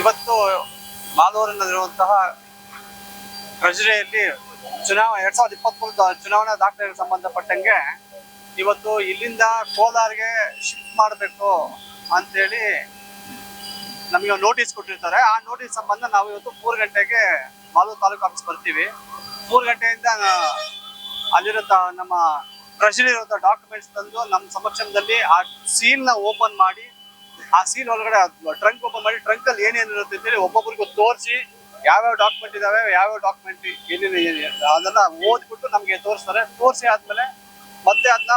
ಇವತ್ತು ಮಾಲೂರಿನಲ್ಲಿರುವಂತಹ ಟ್ರೆಜರಿಯಲ್ಲಿ ಚುನಾವಣೆ ಎರಡ್ ಸಾವಿರದ ಇಪ್ಪತ್ಮೂರು ಚುನಾವಣಾ ದಾಖಲೆಗೆ ಸಂಬಂಧಪಟ್ಟಂಗೆ ಇವತ್ತು ಇಲ್ಲಿಂದ ಕೋಲಾರ್ಗೆ ಶಿಫ್ಟ್ ಮಾಡಬೇಕು ಅಂತೇಳಿ ನಮಗೆ ನೋಟಿಸ್ ಕೊಟ್ಟಿರ್ತಾರೆ. ಆ ನೋಟಿಸ್ ಸಂಬಂಧ ನಾವು ಇವತ್ತು ಮೂರು ಗಂಟೆಗೆ ಮಾಲೂರು ತಾಲೂಕು ಆಫೀಸ್ ಬರ್ತೀವಿ. ಮೂರು ಗಂಟೆಯಿಂದ ಅಲ್ಲಿರುತ್ತ ನಮ್ಮ ಟ್ರೆಜರಿ ಇರುವಂತಹ ಡಾಕ್ಯುಮೆಂಟ್ಸ್ ತಂದು ನಮ್ಮ ಸಮಕ್ಷಮದಲ್ಲಿ ಆ ಸೀಲ್ನ ಓಪನ್ ಮಾಡಿ ಆ ಸೀಲ್ ಒಳಗಡೆ ಟ್ರಂಕ್ ಓಪನ್ ಮಾಡಿ ಟ್ರಂಕ್ ಅಲ್ಲಿ ಏನೇನು ಇರುತ್ತೆ ಅಂತೇಳಿ ಒಬ್ಬೊಬ್ಬರಿಗೂ ತೋರಿಸಿ ಯಾವ್ಯಾವ ಡಾಕ್ಯುಮೆಂಟ್ ಇದಾವೆ, ಯಾವ್ಯಾವ ಡಾಕ್ಯುಮೆಂಟ್ ಏನೇನು ಅದನ್ನ ಓದ್ಬಿಟ್ಟು ನಮಗೆ ತೋರಿಸ್ತಾರೆ. ತೋರಿಸಿ ಆದ್ಮೇಲೆ ಮತ್ತೆ ಅದನ್ನ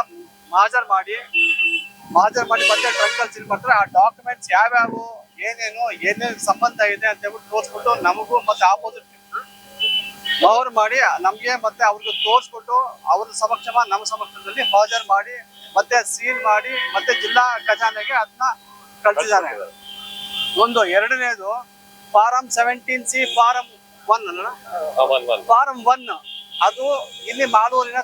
ಮಾಜರ್ ಮಾಡಿ ಮಾಜರ್ ಮಾಡಿ ಮತ್ತೆ ಟ್ರಂಕ್ ಅಲ್ಲಿ ಸೀಲ್ ಮಾಡ್ತಾರೆ. ಆ ಡಾಕ್ಯುಮೆಂಟ್ಸ್ ಯಾವ್ಯಾವು, ಏನೇನು ಏನೇನು ಸಂಬಂಧ ಇದೆ ಅಂತ ಹೇಳ್ಬಿಟ್ಟು ತೋರಿಸ್ಬಿಟ್ಟು ನಮಗೂ ಮತ್ತೆ ಆಪೋಸಿಟ್ ಅವ್ರು ಮಾಡಿ, ನಮ್ಗೆ ಮತ್ತೆ ಅವ್ರಿಗೆ ತೋರಿಸ್ಬಿಟ್ಟು ಅವ್ರ ಸಮಕ್ಷಮ ನಮ್ಮ ಸಮಕ್ಷಮದಲ್ಲಿ ಹಾಜರ್ ಮಾಡಿ, ಮತ್ತೆ ಸೀಲ್ ಮಾಡಿ, ಮತ್ತೆ ಜಿಲ್ಲಾ ಖಜಾನೆಗೆ ಅದನ್ನ ಕಳ್ಸಿದ್ದಾರೆ. ಒಂದು ಎರಡನೇದು form seventeen C form one form one ಅದು ಇಲ್ಲಿ ಮಾಲೂರಿನ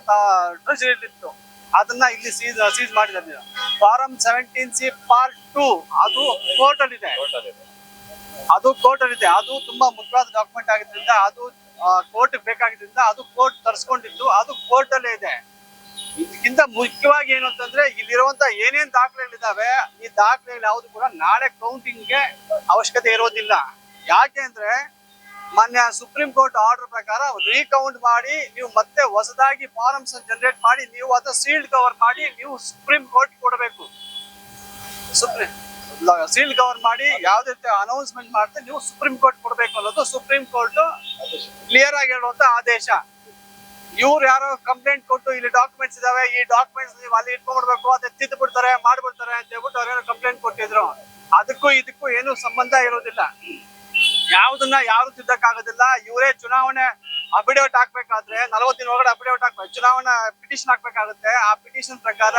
ಟ್ರೆಜರಿ ಇತ್ತು. ಅದನ್ನ ಇಲ್ಲಿ ಸೀಸ್ ಸೀಸ್ ಮಾಡಿದ್ದಾರೆ form seventeen C part two ಅದು ಕೋರ್ಟಲ್ಲಿ ಇದೆ. ಅದು ಕೋರ್ಟಲ್ಲಿ ಇದೆ. ಅದು ತುಂಬಾ ಮುಖ್ಯವಾದ ಡಾಕ್ಯುಮೆಂಟ್ ಆಗಿದ್ರಿಂದ ಅದು ಕೋರ್ಟ್ ಬೇಕಾಗಿದ್ರಿಂದ ಅದು ಕೋರ್ಟ್ ತರಿಸ್ಕೊಂಡಿದ್ದು ಅದು ಕೋರ್ಟಲ್ಲೇ ಇದೆ. ಇದಕ್ಕಿಂತ ಮುಖ್ಯವಾಗಿ ಏನು ಅಂತಂದ್ರೆ ಇಲ್ಲಿರುವಂತ ಏನೇನ್ ದಾಖಲೆಗಳಿದಾವೆ ಈ ದಾಖಲೆಗಳು ಯಾವ್ದು ಕೂಡ ನಾಳೆ ಕೌಂಟಿಂಗ್ಗೆ ಅವಶ್ಯಕತೆ ಇರೋದಿಲ್ಲ. ಯಾಕೆ ಅಂದ್ರೆ ಮೊನ್ನೆ ಸುಪ್ರೀಂ ಕೋರ್ಟ್ ಆರ್ಡರ್ ಪ್ರಕಾರ ರೀಕೌಂಟ್ ಮಾಡಿ ನೀವು ಮತ್ತೆ ಹೊಸದಾಗಿ ಫಾರಮ್ಸ್ ಜನರೇಟ್ ಮಾಡಿ ನೀವು ಅದು ಸೀಲ್ಡ್ ಕವರ್ ಮಾಡಿ ನೀವು ಸುಪ್ರೀಂ ಕೋರ್ಟ್ ಕೊಡಬೇಕು. ಸುಪ್ರೀಂ ಸೀಲ್ಡ್ ಕವರ್ ಮಾಡಿ ಯಾವ್ದೇ ಅನೌನ್ಸ್ಮೆಂಟ್ ಮಾಡ್ತಾ ನೀವು ಸುಪ್ರೀಂ ಕೋರ್ಟ್ ಕೊಡಬೇಕು ಅನ್ನೋದು ಸುಪ್ರೀಂ ಕೋರ್ಟ್ ಕ್ಲಿಯರ್ ಆಗಿ ಹೇಳುವಂತ ಆದೇಶ. ಇವ್ರು ಯಾರೋ ಕಂಪ್ಲೇಂಟ್ ಕೊಟ್ಟು ಇಲ್ಲಿ ಡಾಕ್ಯುಮೆಂಟ್ಸ್ ಇದಾವೆ, ಈ ಡಾಕ್ಯುಮೆಂಟ್ಸ್ ನೀವು ಅಲ್ಲಿ ಇಟ್ಕೊಂಡ್ಬಿಡ್ಬೇಕು ಅದೇ ತಿದ್ದು ಬಿಡ್ತಾರೆ ಮಾಡ್ಬಿಡ್ತಾರೆ ಅಂತ ಹೇಳ್ಬಿಟ್ಟು ಅವ್ರೇನೋ ಕಂಪ್ಲೇಂಟ್ ಕೊಟ್ಟಿದ್ರು. ಅದಕ್ಕೂ ಇದಕ್ಕೂ ಏನು ಸಂಬಂಧ ಇರೋದಿಲ್ಲ. ಯಾವ್ದನ್ನ ಯಾರು ತಿದ್ದಕ್ಕಾಗೋದಿಲ್ಲ. ಇವರೇ ಚುನಾವಣೆ ಅಫಿಡೇವಿಟ್ ಹಾಕ್ಬೇಕಾದ್ರೆ, ನಲವತ್ತಿನ ಒಳಗಡೆ ಅಫಿಡೇವಿಟ್ ಹಾಕ್ಬೇಕು, ಚುನಾವಣಾ ಪಿಟಿಷನ್ ಹಾಕ್ಬೇಕಾಗುತ್ತೆ. ಆ ಪಿಟಿಷನ್ ಪ್ರಕಾರ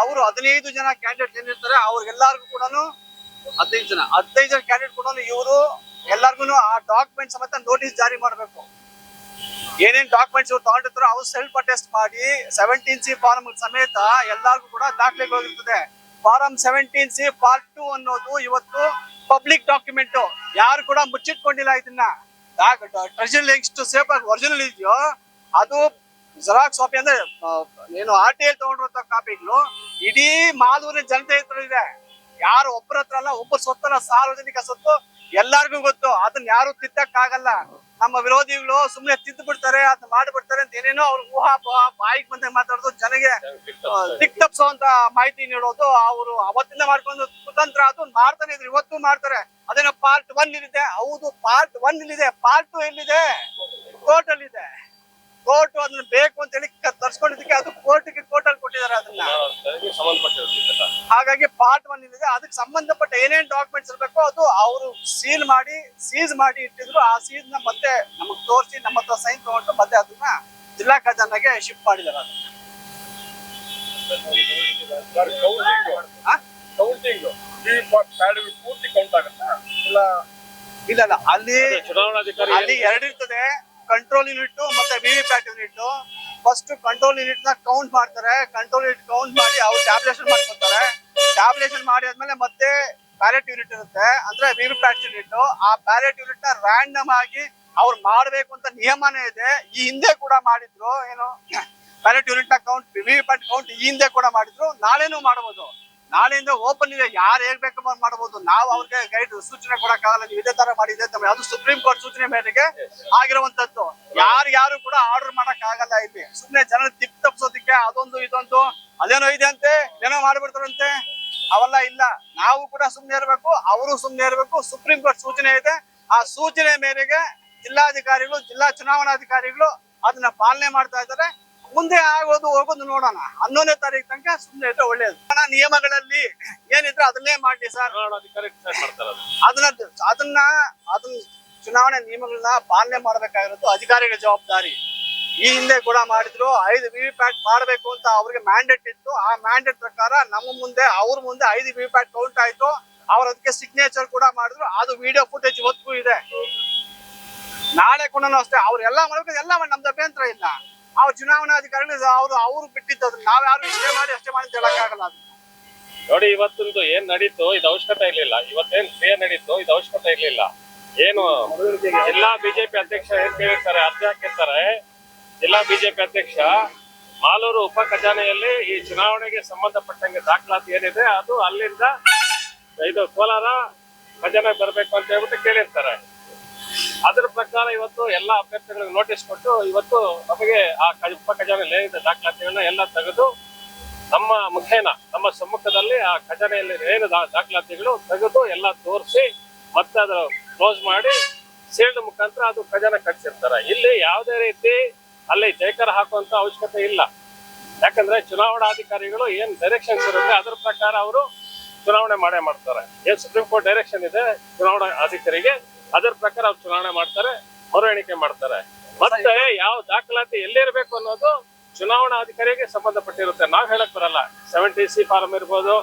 ಅವರು ಹದಿನೈದು ಜನ ಕ್ಯಾಂಡಿಡೇಟ್ ಏನಿರ್ತಾರೆ, ಅವ್ರಿಗೆಲ್ಲರಿಗೂ ಕೂಡ ಹದಿನೈದು ಜನ ಹದಿನೈದು ಜನ ಕ್ಯಾಂಡಿಡೇಟ್ ಕೂಡ ಇವರು ಎಲ್ಲರಿಗೂ ಆ ಡಾಕ್ಯುಮೆಂಟ್ ಸಮೇತ ನೋಟಿಸ್ ಜಾರಿ ಮಾಡಬೇಕು. ಏನೇನ್ ಡಾಕ್ಯುಮೆಂಟ್ಸ್ ಇವ್ರು ತಗೊಂಡಿರ್ತಾರೋ ಅವ್ರು ಸೆಲ್ಫ್ ಅಟೆಸ್ಟ್ ಮಾಡಿ ಸೆವೆಂಟೀನ್ ಸಿ ಫಾರ್ಮ್ ಸಮೇತ ಎಲ್ಲರಿಗೂ ಕೂಡ ದಾಖಲೆಗಳಿರ್ತದೆ form seventeen C part two ಅನ್ನೋದು ಇವತ್ತು ಪಬ್ಲಿಕ್ ಡಾಕ್ಯುಮೆಂಟ್ ಯಾರು ಕೂಡ ಮುಚ್ಚಿಟ್ಕೊಂಡಿಲ್ಲ ಇದನ್ನ. ಟ್ರೆಜರಿ ಎಷ್ಟು ಸೇಫ್ ಆಗಿ ಒರಿಜಿನಲ್ ಇದೆಯೋ, ಅದು ಜೆರಾಕ್ಸ್ ಕಾಪಿ ಅಂದ್ರೆ ಏನು ಆರ್ ಟಿ ಐ ತಗೊಂಡಿರೋ ಕಾಪಿಗಳು ಇಡೀ ಮಾಲೂರಿನ ಜನತೆ ಹತ್ರ ಇದೆ. ಯಾರು ಒಬ್ಬರ ಹತ್ರ ಅಲ್ಲ ಒಬ್ಬರ ಸೊತ್ತಲ್ಲ ಸಾರ್ವಜನಿಕ ಸೊತ್ತು ಎಲ್ಲಾರ್ಗು ಗೊತ್ತು. ಅದನ್ನ ಯಾರು ತಿದ್ದಕ್ಕಾಗಲ್ಲ. ನಮ್ಮ ವಿರೋಧಿಗಳು ಸುಮ್ನೆ ತಿದ್ದು ಬಿಡ್ತಾರೆ ಅದನ್ನ ಮಾಡ್ಬಿಡ್ತಾರೆ ಅಂತ ಏನೇನೋ ಅವ್ರ ಊಹಾ ಬಾಯಿಗೆ ಬಂದಾಗ ಮಾತಾಡೋದು ಜನಗೆ ದಿಕ್ ಅಂತ ಮಾಹಿತಿ ನೀಡೋದು ಅವರು ಅವತ್ತಿಂದ ಮಾಡ್ಕೊಂಡು ಕುತಂತ್ರ ಅದು ಮಾಡ್ತಾನೆ ಇದ್ರು ಇವತ್ತು ಮಾಡ್ತಾರೆ. ಅದೇನೋ ಪಾರ್ಟ್ ಒನ್ ಇಲ್ಲಿದೆ. ಹೌದು ಪಾರ್ಟ್ ಒನ್ ಇಲ್ಲಿದೆ. ಪಾರ್ಟ್ ಟು ಎಲ್ಲಿದೆ? ಕೋರ್ಟ್ ಅಲ್ಲಿ ಇದೆ ಕೋರ್ಟ್ ಅದನ್ನ ಬೇಕು ಅಂತ ಹೇಳಿ ತರ್ಸ್ಕೊಂಡಿದ್ದಕ್ಕೆ ಅದು ಕೋರ್ಟ್ಗೆ ಕೋರ್ಟ್ ಅಲ್ಲಿ ಕೊಟ್ಟಿದ್ದಾರೆ ಅದನ್ನ. ಹಾಗಾಗಿ ಪಾರ್ಟ್ ಒನ್ ಇದೆ ಅದಕ್ಕೆ ಸಂಬಂಧಪಟ್ಟ ಏನೇನ್ ಡಾಕ್ಯುಮೆಂಟ್ಸ್ ಇರಬೇಕು ಅದು ಅವರು ಸೀಲ್ ಮಾಡಿ ಸೀಸ್ ಮಾಡಿ ಇಟ್ಟಿದ್ರು. ಆ ಸೀಸ್ನ ಮತ್ತೆ ನಮಗ್ ತೋರಿಸಿ ನಮ್ಮ ಹತ್ರ ಸೈನ್ ತಗೊಂಡು ಮತ್ತೆ ಅದನ್ನ ಜಿಲ್ಲಾ ಖಜಾನೆಗೆ ಶಿಫ್ಟ್ ಮಾಡಿದಾರೆ ಅದು? ಕೌಂಟಿಂಗ್ ಪೂರ್ತಿ ಕೌಂಟ್ ಆಗುತ್ತಾ? ಇಲ್ಲ? ಇಲ್ಲ ಇಲ್ಲ ಅಲ್ಲಿ ಚುನಾವಣಾಧಿಕಾರಿ ಅಲ್ಲಿ ಎರಡಿರ್ತದೆ ಕಂಟ್ರೋಲ್ ಯೂನಿಟ್ ಮತ್ತೆ VVPAT unit first control ಯೂನಿಟ್ನ ಕೌಂಟ್ ಮಾಡ್ತಾರೆ. ಕಂಟ್ರೋಲ್ ಯೂನಿಟ್ ಕೌಂಟ್ ಮಾಡಿ ಅವ್ರು ಟ್ಯಾಬ್ಲೇಷನ್ ಮಾಡ್ಕೊತಾರೆ. ಟ್ಯಾಬ್ಲೇಷನ್ ಮಾಡಿ ಆದ್ಮೇಲೆ ಮತ್ತೆ ಬ್ಯಾಲೆಟ್ ಯೂನಿಟ್ ಇರುತ್ತೆ. ಅಂದ್ರೆ ವಿವಿ ಪ್ಯಾಟ್ ಯೂನಿಟ್ ಆ ಬ್ಯಾಲೆಟ್ ಯೂನಿಟ್ನ ರ್ಯಾಂಡಮ್ ಆಗಿ ಅವ್ರು ಮಾಡ್ಬೇಕು ಅಂತ ನಿಯಮನೇ ಇದೆ. ಈ ಹಿಂದೆ ಕೂಡ ಮಾಡಿದ್ರು. ಏನು? ಬ್ಯಾಲೆಟ್ ಯೂನಿಟ್ನ ಕೌಂಟ್ ವಿವಿ ಪ್ಯಾಟ್ ಕೌಂಟ್ ಈ ಹಿಂದೆ ಕೂಡ ಮಾಡಿದ್ರು. ನಾಳೆನೂ ಮಾಡಬಹುದು ನಾಳೆಯಿಂದ ಓಪನ್ ಇದೆ. ಯಾರು ಹೇಗ್ ಬೇಕು ಮಾಡಬಹುದು ನಾವು ಅವ್ರಿಗೆ ಗೈಡ್ ಸೂಚನೆ ಕೊಡಕ್ಕಾಗಲ್ಲ. ನೀವು ಇದೇ ತರ ಮಾಡಿ ಇದೇ ತರ ಅದು ಸುಪ್ರೀಂ ಕೋರ್ಟ್ ಸೂಚನೆ ಮೇರೆಗೆ ಆಗಿರುವಂತದ್ದು. ಯಾರು ಯಾರು ಕೂಡ ಆರ್ಡರ್ ಮಾಡಕ್ ಆಗಲ್ಲ ಇಲ್ಲಿ. ಸುಮ್ನೆ ಜನ ತಿಪ್ ತಪ್ಸೋದಿಕ್ಕೆ ಅದೊಂದು ಇದೊಂದು. ಅದೇನೋ ಇದೆ ಅಂತೆ, ಏನೋ ಮಾಡ್ಬಿಡ್ತಾರಂತೆ. ಅವೆಲ್ಲ ಇಲ್ಲ. ನಾವು ಕೂಡ ಸುಮ್ನೆ ಇರಬೇಕು, ಅವರು ಸುಮ್ನೆ ಇರಬೇಕು. ಸುಪ್ರೀಂ ಕೋರ್ಟ್ ಸೂಚನೆ ಇದೆ. ಆ ಸೂಚನೆ ಮೇರೆಗೆ ಜಿಲ್ಲಾಧಿಕಾರಿಗಳು, ಜಿಲ್ಲಾ ಚುನಾವಣಾಧಿಕಾರಿಗಳು ಅದನ್ನ ಪಾಲನೆ ಮಾಡ್ತಾ ಇದ್ದಾರೆ. ಮುಂದೆ ಆಗೋದು ಹೋಗೋದು ನೋಡೋಣ. ಹನ್ನೊಂದನೇ ತಾರೀಕು ತನಕ ಸುಮ್ಮನೆ ಇದ್ರೆ ಒಳ್ಳೇದು. ನಿಯಮಗಳಲ್ಲಿ ಏನಿದ್ರೆ ಅದನ್ನೇ ಮಾಡಿ ಸರ್. ಅದನ್ನ ಅದನ್ನ ಅದನ್ನ ಚುನಾವಣೆ ನಿಯಮಗಳನ್ನ ಪಾಲನೆ ಮಾಡಬೇಕಾಗಿರೋದು ಅಧಿಕಾರಿಗಳ ಜವಾಬ್ದಾರಿ. ಈ ಹಿಂದೆ ಕೂಡ ಮಾಡಿದ್ರು ಐದು ವಿ ವಿ ಪ್ಯಾಟ್ ಮಾಡಬೇಕು ಅಂತ ಅವ್ರಿಗೆ ಮ್ಯಾಂಡೇಟ್ ಇತ್ತು. ಆ ಮ್ಯಾಂಡೇಟ್ ಪ್ರಕಾರ ನಮ್ಮ ಮುಂದೆ ಅವ್ರ ಮುಂದೆ ಐದು ವಿ ವಿ ಪ್ಯಾಟ್ ಕೌಂಟ್ ಆಯ್ತು. ಅವ್ರ ಅದಕ್ಕೆ ಸಿಗ್ನೇಚರ್ ಕೂಡ ಮಾಡಿದ್ರು. ಅದು ವಿಡಿಯೋ ಫುಟೇಜ್ ಇವತ್ತಿಗೂ ಇದೆ. ನಾಳೆ ಕೂಡ ಅಷ್ಟೇ. ಎಲ್ಲಾ ಮಾಡ್ಬೇಕು ಎಲ್ಲ ಮಾಡಿ. ನಮ್ದು ಅಭ್ಯಂತರ ಇಲ್ಲ. ಅವ್ರ ಚುನಾವಣಾಧಿಕಾರಿಗಳು ಅವ್ರು ಅವ್ರು ಬಿಟ್ಟಿದ್ದು ಅದನ್ನ ನಾವ್ಯಾರು ಇಷ್ಟೇ ಮಾಡಿ ಅಷ್ಟೇ ಮಾಡಿ ಅಂತ ಹೇಳಕ್ಕಾಗಲ್ಲ ಅದು. ನೋಡಿ, ಇವತ್ತೊಂದು ಏನ್ ನಡೀತು, ಇದು ಅವಶ್ಯಕತೆ ಇರ್ಲಿಲ್ಲ. ಇವತ್ತೇನ್ ಕ್ರಿಯೆ ನಡೀತು, ಇದು ಅವಶ್ಯಕತೆ ಇರ್ಲಿಲ್ಲ. ಏನು ಜಿಲ್ಲಾ ಬಿಜೆಪಿ ಅಧ್ಯಕ್ಷ ಏನ್ ಕೇಳಿರ್ತಾರೆ, ಅರ್ಜಿ ಹಾಕಿರ್ತಾರೆ. ಜಿಲ್ಲಾ ಬಿಜೆಪಿ ಅಧ್ಯಕ್ಷ ಮಾಲೂರು ಉಪ ಖಜಾನೆಯಲ್ಲಿ ಈ ಚುನಾವಣೆಗೆ ಸಂಬಂಧಪಟ್ಟಂಗೆ ದಾಖಲಾತಿ ಏನಿದೆ, ಅದು ಅಲ್ಲಿಂದ ಇದು ಕೋಲಾರ ಖಜಾನೆ ಬರ್ಬೇಕು ಅಂತ ಹೇಳ್ಬಿಟ್ಟು ಕೇಳಿರ್ತಾರೆ. ಅದ್ರ ಪ್ರಕಾರ ಇವತ್ತು ಎಲ್ಲ ಅಭ್ಯರ್ಥಿಗಳಿಗೆ ನೋಟಿಸ್ ಕೊಟ್ಟು ಇವತ್ತು ನಮಗೆ ಆ ಉಪ ಖಜಾನೆಯಲ್ಲಿ ಏನಿದೆ, ದಾಖಲಾತಿಗಳನ್ನ ಎಲ್ಲ ತೆಗೆದು ನಮ್ಮ ಮುಖೇನ, ನಮ್ಮ ಸಮ್ಮುಖದಲ್ಲಿ ಆ ಖಜಾನೆಯಲ್ಲಿ ಏನು ದಾಖಲಾತಿಗಳು ತೆಗೆದು ಎಲ್ಲ ತೋರಿಸಿ ಮತ್ತೆ ಅದು ಕ್ಲೋಸ್ ಮಾಡಿ ಸೇಲ್ಡ್ ಮುಖಾಂತರ ಅದು ಖಜಾನೆ ಕಟ್ಸಿರ್ತಾರೆ. ಇಲ್ಲಿ ಯಾವುದೇ ರೀತಿ ಅಲ್ಲಿ ಜೈಕರ ಹಾಕುವಂತ ಅವಶ್ಯಕತೆ ಇಲ್ಲ. ಯಾಕಂದ್ರೆ ಚುನಾವಣಾಧಿಕಾರಿಗಳು ಏನ್ ಡೈರೆಕ್ಷನ್ಸ್ ಇರುತ್ತೆ, ಅದ್ರ ಪ್ರಕಾರ ಅವರು ಚುನಾವಣೆ ಮಾಡೇ ಮಾಡ್ತಾರೆ. ಏನ್ ಸುಪ್ರೀಂ ಕೋರ್ಟ್ ಡೈರೆಕ್ಷನ್ ಇದೆ ಚುನಾವಣಾ ಅಧಿಕಾರಿಗೆ ಅದರ ಪ್ರಕಾರ ಅವ್ರು ಚುನಾವಣೆ ಮಾಡ್ತಾರೆ ಮರು ಎಣಿಕೆ ಮಾಡ್ತಾರೆ. ಮತ್ತೆ ಯಾವ ದಾಖಲಾತಿ ಎಲ್ಲಿರ್ಬೇಕು ಅನ್ನೋದು ಚುನಾವಣಾ ಅಧಿಕಾರಿಗೆ ಸಂಬಂಧಪಟ್ಟಿರುತ್ತೆ. ನಾವ್ ಹೇಳಕ್ ಬರಲ್ಲ. ಸೆವೆಂಟೀನ್ ಸಿ ಫಾರ್ಮ್ ಇರ್ಬೋದು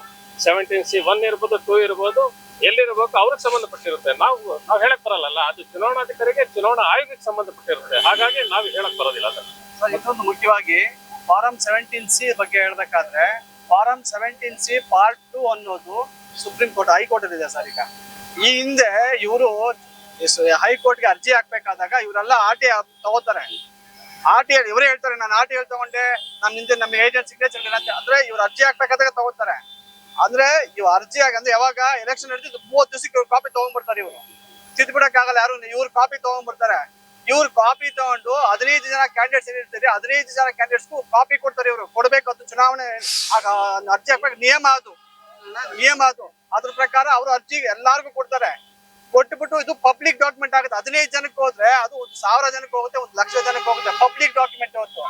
ಸೆವೆಂಟೀನ್ ಸಿ ಒನ್ ಇರ್ಬೋದು ಟೂ ಇರ್ಬೋದು, ಎಲ್ಲಿರ್ಬೇಕು ಅವ್ರಿಗೆ ಸಂಬಂಧಪಟ್ಟಿರುತ್ತೆ. ನಾವು, ನಾವ್ ಹೇಳಕ್ ಬರಲ್ಲ ಅದು ಚುನಾವಣಾಧಿಕಾರಿಗೆ ಚುನಾವಣಾ ಆಯೋಗಕ್ಕೆ ಸಂಬಂಧಪಟ್ಟಿರುತ್ತೆ. ಹಾಗಾಗಿ ನಾವು ಹೇಳಕ್ ಬರೋದಿಲ್ಲ ಸರ್, ಇನ್ನೊಂದು ಮುಖ್ಯವಾಗಿ ಫಾರಂ ಸೆವೆಂಟೀನ್ ಸಿ ಬಗ್ಗೆ ಹೇಳ್ಬೇಕಾದ್ರೆ form seventeen C part two ಅನ್ನೋದು ಸುಪ್ರೀಂ ಕೋರ್ಟ್ ಹೈಕೋರ್ಟ್ ಇದೆ ಸರ್ ಈಗ. ಈ ಹಿಂದೆ ಇವರು ಹೈಕೋರ್ಟ್ಗೆ ಅರ್ಜಿ ಹಾಕ್ಬೇಕಾದಾಗ ಇವರೆಲ್ಲ ಆರ್ ಟಿ ತಗೋತಾರೆ. ಆರ್ ಟಿ ಇವರೇ ಹೇಳ್ತಾರೆ, ನಾನು ಆರ್ ಟಿ ತಗೊಂಡೆ ನನ್ನ ಹಿಂದೆ ನಮ್ಮ ಏಜೆಂಟ್ ಸಿಗ್ನೇಚರ್ ಅಂತ. ಅಂದ್ರೆ ಇವ್ರು ಅರ್ಜಿ ಹಾಕ್ಬೇಕಾದಾಗ ತಗೋತಾರೆ. ಅಂದ್ರೆ ಇವ್ ಅರ್ಜಿ ಆಗ ಅಂದ್ರೆ ಯಾವಾಗ ಎಲೆಕ್ಷನ್ ನಡೆದಿದ್ದು ಮೂವತ್ತು ದಿವಸಕ್ಕೆ ಇವ್ರು ಕಾಪಿ ತಗೊಂಡ್ಬಿಡ್ತಾರೆ ಇವರು. ಆಗಲ್ಲ ಯಾರು ಇವ್ರ ಕಾಪಿ ತಗೊಂಡ್ಬಿಡ್ತಾರೆ. ಇವ್ರು ಕಾಪಿ ತಗೊಂಡು ಹದಿನೈದು ಜನ ಕ್ಯಾಂಡಿಡೇಟ್ಸ್ ಏನಿರ್ತಾರೆ ಹದಿನೈದು ಜನ ಕ್ಯಾಂಡಿಡೇಟ್ಸ್ಗೂ ಕಾಪಿ ಕೊಡ್ತಾರೆ ಇವರು. ಕೊಡ್ಬೇಕು ಅಂತ ಚುನಾವಣೆ ಅರ್ಜಿ ಹಾಕ್ಬೇಕು, ನಿಯಮ ಅದು. ನಿಯಮ ಅದು. ಅದ್ರ ಪ್ರಕಾರ ಅವರು ಅರ್ಜಿ ಎಲ್ಲಾರ್ಗು ಕೊಡ್ತಾರೆ. ಕೊಟ್ಬಿಟ್ಟು ಇದು ಪಬ್ಲಿಕ್ ಡಾಕ್ಯುಮೆಂಟ್ ಆಗುತ್ತೆ. ಹದಿನೈದು ಜನಕ್ಕೆ ಹೋದ್ರೆ ಅದು ಒಂದು ಸಾವಿರ ಜನಕ್ಕೆ ಹೋಗುತ್ತೆ, ಒಂದು ಲಕ್ಷ ಜನಕ್ಕೆ ಹೋಗುತ್ತೆ. ಪಬ್ಲಿಕ್ ಡಾಕ್ಯುಮೆಂಟ್ ಹೊತ್ತು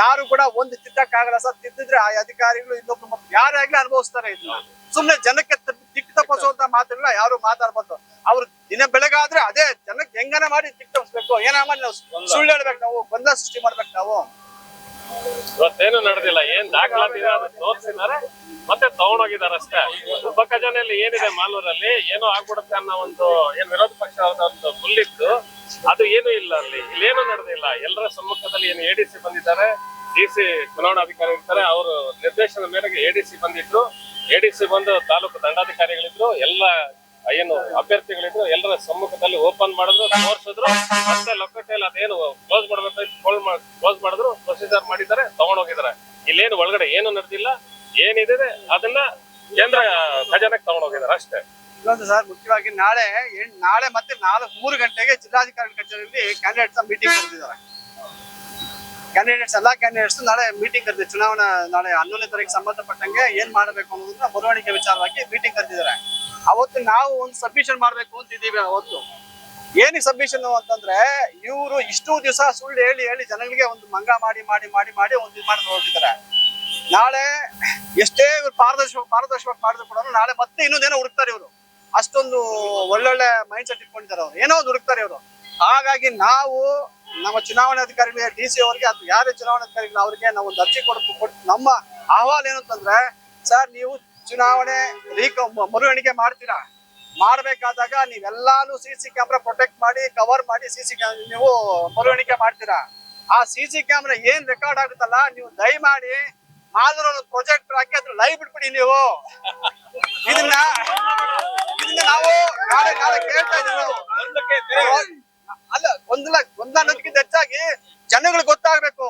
ಯಾರು ಕೂಡ ಒಂದು ತಿದ್ದಕ್ಕಾಗಲ್ಲ ಸರ್. ತಿದ್ದಿದ್ರೆ ಆ ಅಧಿಕಾರಿಗಳು ಇನ್ನೊಬ್ರು ಯಾರಾಗ್ಲಿ ಯಾರೇ ಆಗ್ಲಿ ಅನುಭವಿಸ್ತಾರೆ ಇದನ್ನ ಸುಮ್ನೆ ಜನಕ್ಕೆ ದಿಕ್ಕು ತಪ್ಪಿಸುವಂತ ಮಾತುಗಳನ್ನ ಯಾರು ಮಾತಾಡ್ಬಾರ್ದು. ಅವ್ರು ದಿನ ಬೆಳಗಾದ್ರೆ ಅದೇ ಜನಕ್ಕೆ ಹೆಂಗನ ಮಾಡಿ ದಿಕ್ಕು ತಪ್ಪಿಸ್ಬೇಕು. ಏನ ನಾವು ಸುಳ್ಳು ಹೇಳ್ಬೇಕು ನಾವು, ಗೊಂದಲ ಸೃಷ್ಟಿ ಮಾಡ್ಬೇಕು ನಾವು. ಇವತ್ತೇನು ನಡೆದಿಲ್ಲ, ಏನ್ ದಾಖಲಾತಿ ಇದೆ ಅದನ್ನ ತೋರಿಸಿದ್ದಾರೆ. ಮತ್ತೆ ತಗೊಂಡೋಗಿದ್ದಾರೆ ಅಷ್ಟೇ. ಉಪ ಖಜಾನೆಯಲ್ಲಿ ಏನಿದೆ ಮಾಲೂರಲ್ಲಿ, ಏನೋ ಆಗ್ಬಿಡುತ್ತೆ ಅನ್ನೋ ಒಂದು ಏನ್ ವಿರೋಧ ಪಕ್ಷ ಒಂದು ಮುಲ್ಲಿತ್ತು. ಅದು ಏನು ಇಲ್ಲ ಅಲ್ಲಿ. ಇಲ್ಲೇನು ನಡೆದಿಲ್ಲ. ಎಲ್ಲರ ಸಮ್ಮುಖದಲ್ಲಿ ಏನು ಎಡಿಸಿ ಬಂದಿದ್ದಾರೆ. ಡಿ ಸಿ ಚುನಾವಣಾಧಿಕಾರಿ ಇರ್ತಾರೆ. ಅವರು ನಿರ್ದೇಶನದ ಮೇರೆಗೆ ಎಡಿಸಿ ಬಂದಿದ್ರು. ಎಡಿಸಿ ಬಂದು ತಾಲೂಕು ದಂಡಾಧಿಕಾರಿಗಳಿದ್ರು. ಎಲ್ಲ ಏನು ಅಭ್ಯರ್ಥಿಗಳಿದ್ರು ಎಲ್ಲರ ಸಮ್ಮುಖದಲ್ಲಿ ಓಪನ್ ಮಾಡಿದ್ರು, ತೋರಿಸಿದ್ರು, ಮತ್ತೆ ಲೊಕೇಟಲ್ಲಿ ಅದೇನು ಕ್ಲೋಸ್ ಮಾಡ್ಬೇಕು ಕ್ಲೋಸ್ ಮಾಡಿದ್ರು ಪ್ರೊಸೀಜರ್ ಮಾಡಿದ್ದಾರೆ, ತಗೊಂಡೋಗಿದ್ದಾರೆ. ಇಲ್ಲೇನು ಒಳಗಡೆ ಏನು ನಡೆದಿಲ್ಲ ಏನಿದೆ ಅದನ್ನ ಕೇಂದ್ರ ಖಜಾನೆಗೆ ತಗೊಂಡೋಗಿದ್ದಾರೆ ಅಷ್ಟೇ. ಇನ್ನೊಂದು ಸರ್, ಮುಖ್ಯವಾಗಿ ನಾಳೆ ನಾಳೆ ಮತ್ತೆ ನಾಲ್ಕು ಮೂರು ಗಂಟೆಗೆ ಜಿಲ್ಲಾಧಿಕಾರಿ ಕಚೇರಿಯಲ್ಲಿ ಕ್ಯಾಂಡಿಡೇಟ್ಸ್ ಮೀಟಿಂಗ್ ಕರೆದಿದ್ದಾರೆ. ಕ್ಯಾಂಡಿಡೇಟ್ಸ್ ಎಲ್ಲಾ ಕ್ಯಾಂಡಿಡೇಟ್ಸ್ ನಾಳೆ ಮೀಟಿಂಗ್ ಕರೆದಿದೆ ಚುನಾವಣಾ ನಾಳೆ ಹನ್ನೊಂದನೇ ತಾರೀಕು ಸಂಬಂಧಪಟ್ಟಂಗೆ ಏನ್ ಮಾಡಬೇಕು ಅನ್ನೋದನ್ನ ಬರವಣಿಗೆ ವಿಚಾರವಾಗಿ ಮೀಟಿಂಗ್ ಕರೆದಿದ್ದಾರೆ. ಅವತ್ತು ನಾವು ಒಂದು ಸಬ್ಮಿಷನ್ ಮಾಡ್ಬೇಕು ಅಂತಿದ್ದೀವಿ ಅವತ್ತು. ಏನಕ್ಕೆ ಸಬ್ಮಿಷನ್ ಅಂತಂದ್ರೆ, ಇವರು ಇಷ್ಟು ದಿವಸ ಸುಳ್ಳು ಹೇಳಿ ಹೇಳಿ ಜನಗಳಿಗೆ ಒಂದು ಮಂಗ ಮಾಡಿ ಮಾಡಿ ಮಾಡಿ ಮಾಡಿ ಒಂದು ಇದು ಮಾಡಿ ಹೊರಟಿದ್ದಾರೆ. ನಾಳೆ ಎಷ್ಟೇ ಇವ್ರು ಪಾರದರ್ಶಕ ಪಾರದರ್ಶಕ ಮಾಡಿದ್ರು ಕೂಡ ನಾಳೆ ಮತ್ತೆ ಇನ್ನೊಂದೇನೋ ಹುಡುಕ್ತಾರೆ ಇವರು. ಅಷ್ಟೊಂದು ಒಳ್ಳೊಳ್ಳೆ ಮೈಂಡ್ ಸೆಟ್ ಇಟ್ಕೊಂಡಿದ್ದಾರೆ ಅವ್ರು. ಏನೋ ಒಂದು ಹುಡುಕ್ತಾರೆ ಇವರು. ಹಾಗಾಗಿ ನಾವು ನಮ್ಮ ಚುನಾವಣಾಧಿಕಾರಿಗಳಿಗೆ ಡಿ ಸಿ ಅವರಿಗೆ ಅಥವಾ ಯಾರೇ ಚುನಾವಣಾಧಿಕಾರಿಗಳು ಅವರಿಗೆ ನಾವು ಒಂದು ಅರ್ಜಿ ಕೊಡಬೇಕು ನಮ್ಮ ಅಹವಾಲು ಏನು ಅಂತಂದ್ರೆ, ಸರ್, ನೀವು ಚುನಾವಣೆ ರೀ ಮರು ಎಣಿಕೆ ಮಾಡ್ತೀರಾ? ಮಾಡ್ಬೇಕಾದಾಗ ನೀವೆಲ್ಲಾನು ಸಿ ಸಿ ಕ್ಯಾಮ್ರಾ ಪ್ರೊಟೆಕ್ಟ್ ಮಾಡಿ ಕವರ್ ಮಾಡಿ ಸಿ ಸಿ ನೀವು ಮರು ಎಣಿಕೆ ಮಾಡ್ತೀರಾ? ಆ ಸಿ ಸಿ ಕ್ಯಾಮ್ರಾ ಏನ್ ರೆಕಾರ್ಡ್ ಆಗುತ್ತಲ್ಲ ನೀವು ದಯಮಾಡಿ ಮಾದರೂ ಪ್ರೊಜೆಕ್ಟ್ ಹಾಕಿ ಅದ್ರ ಲೈವ್ ಬಿಟ್ಬಿಡಿ ನೀವು. ಇದನ್ನ ಇದನ್ನ ನಾವು ನಾಳೆ ನಾಳೆ ಕೇಳ್ತಾ ಇದ್ದೀವಿ ಅಲ್ಲ ಗೊಂದಲ ಗೊಂದಲ ಅನ್ನೋದಕ್ಕಿಂತ ಹೆಚ್ಚಾಗಿ ಜನಗಳಿಗೆ ಗೊತ್ತಾಗ್ಬೇಕು.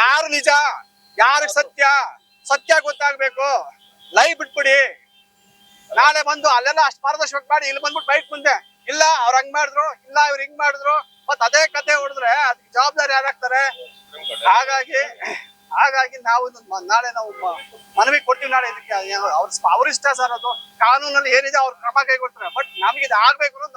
ಯಾರು ನಿಜ ಯಾರು ಸತ್ಯ ಸತ್ಯ ಗೊತ್ತಾಗ್ಬೇಕು. ಲೈವ್ ಬಿಟ್ಬಿಡಿ. ನಾಳೆ ಬಂದು ಅಲ್ಲೆಲ್ಲ ಅಷ್ಟು ಪಾರದರ್ಶಕ ಮಾಡಿ, ಇಲ್ಲಿ ಬಂದ್ಬಿಟ್ಟು ಬೈಕ್ ಮುಂದೆ. ಇಲ್ಲ, ಅವ್ರ ಹಂಗ್ ಮಾಡಿದ್ರು, ಇಲ್ಲ, ಇವ್ರು ಹಿಂಗ್ ಮಾಡಿದ್ರು. ಮತ್ ಅದೇ ಕತೆ ಹೊಡೆದ್ರೆ ಅದಕ್ಕೆ ಜವಾಬ್ದಾರಿ ಯಾರಾಗ್ತಾರೆ ಹಾಗಾಗಿ ಹಾಗಾಗಿ ನಾವು ನಾಳೆ ನಾವು ಮನವಿ ಕೊಡ್ತೀವಿ ನಾಳೆ ಇದಕ್ಕೆ. ಅವ್ರ ಅವ್ರ ಇಷ್ಟ ಸರ್ ಅದು. ಕಾನೂನಲ್ಲಿ ಏನಿದೆ ಅವ್ರ ಕ್ರಮ ಕೈಗೊಳ್ತಾರೆ. ಬಟ್ ನಮ್ಗೆ ಇದು ಆಗ್ಬೇಕು ಅನ್ನೋದು